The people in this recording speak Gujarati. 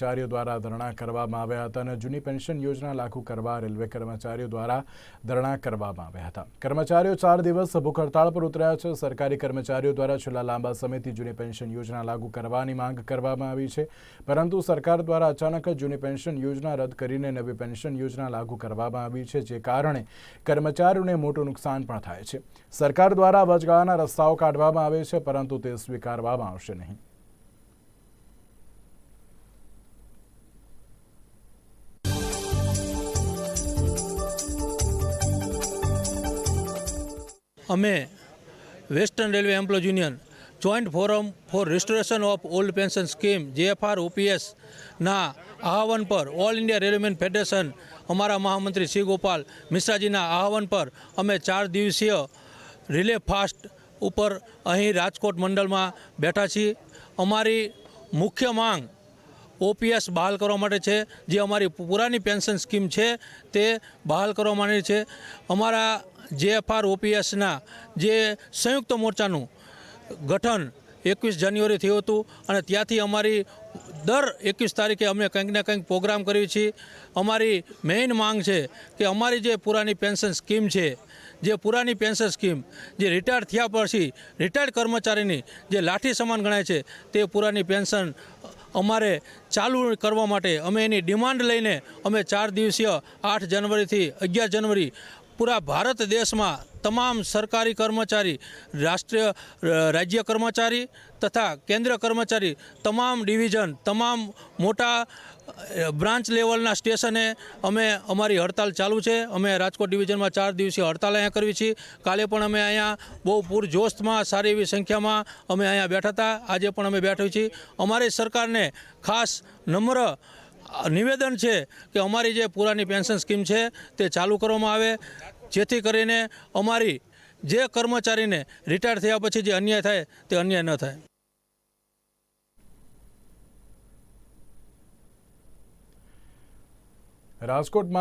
કર્મચારીઓ દ્વારા ધરણા કરવામાં આવ્યા હતા અને જૂની પેન્શન યોજના લાગુ કરવા રેલવે કર્મચારીઓ દ્વારા ધરણા કરવામાં આવ્યા હતા. કર્મચારીઓ ચાર દિવસ ભૂખ હડતાળ પર ઉતર્યા છે. સરકારી કર્મચારીઓ દ્વારા છેલ્લા લાંબા સમયથી જૂની પેન્શન યોજના લાગુ કરવાની માંગ કરવામાં આવી છે. પરંતુ સરકાર દ્વારા અચાનક જ જૂની પેન્શન યોજના રદ કરીને નવી પેન્શન યોજના લાગુ કરવામાં આવી છે, જે કારણે કર્મચારીઓને મોટું નુકસાન પણ થાય છે. સરકાર દ્વારા વચગાળાના રસ્તાઓ કાઢવામાં આવે છે, પરંતુ તે સ્વીકારવામાં આવશે નહીં. અમે western railway employ union joint forum for restoration of old pension scheme, JFR ઓપીએસના આહવાન પર ઓલ ઇન્ડિયા રેલવેમેન ફેડરેશન, અમારા મહામંત્રી શ્રી ગોપાલ મિશ્રાજીના આહવાન પર અમે ચાર દિવસીય રિલે ફાસ્ટ ઉપર અહીં રાજકોટ મંડળમાં બેઠા છીએ. અમારી મુખ્ય માંગ ઓપીએસ બહાલ કરવા માટે છે, જે અમારી પુરાની પેન્શન સ્કીમ છે, તે બહાલ કરવા માટે છે. અમારા જેએફઆર ઓપીએસના જે સંયુક્ત મોરચાનું ગઠન એકવીસ જાન્યુઆરી થયું હતું અને ત્યાંથી અમારી દર એકવીસ તારીખે અમે કંઈક ને કંઈક પ્રોગ્રામ કરીએ છીએ. અમારી મેઇન માંગ છે કે અમારી જે પુરાની પેન્શન સ્કીમ છે, જે પુરાની પેન્શન સ્કીમ, જે રિટાયર થયા પછી રિટાયર્ડ કર્મચારીની જે લાઠી સમાન ગણાય છે, તે પુરાની પેન્શન અમારે ચાલુ કરવા માટે અમે એની ડિમાન્ડ લઈને અમે ચાર દિવસીય આઠ જાન્યુઆરીથી અગિયાર જાન્યુઆરી પૂરા ભારત દેશમાં તમામ સરકારી કર્મચારી, રાષ્ટ્રીય રાજ્ય કર્મચારી તથા કેન્દ્ર કર્મચારી, તમામ ડિવિઝન, તમામ મોટા બ્રાન્ચ લેવલના સ્ટેશને અમે અમારી હડતાલ ચાલુ છે. અમે રાજકોટ ડિવિઝનમાં ચાર દિવસીય હડતાલ અહીંયા કરવી છીએ કાલે પણ અમે અહીંયા બહુ પૂરજોશમાં સારી એવી સંખ્યામાં અમે અહીંયા બેઠા હતા. આજે પણ અમે બેઠા છીએ. અમારી સરકારને ખાસ નમ્ર નિવેદન છે કે અમારી જે પુરાની પેન્શન સ્કીમ છે તે ચાલુ કરવામાં આવે. જેથી કરીને અમારી જે કર્મચારીને રિટાયર થયા પછી જે અન્યાય થાય તે અન્યાય ન થાય. રાજકોટમાં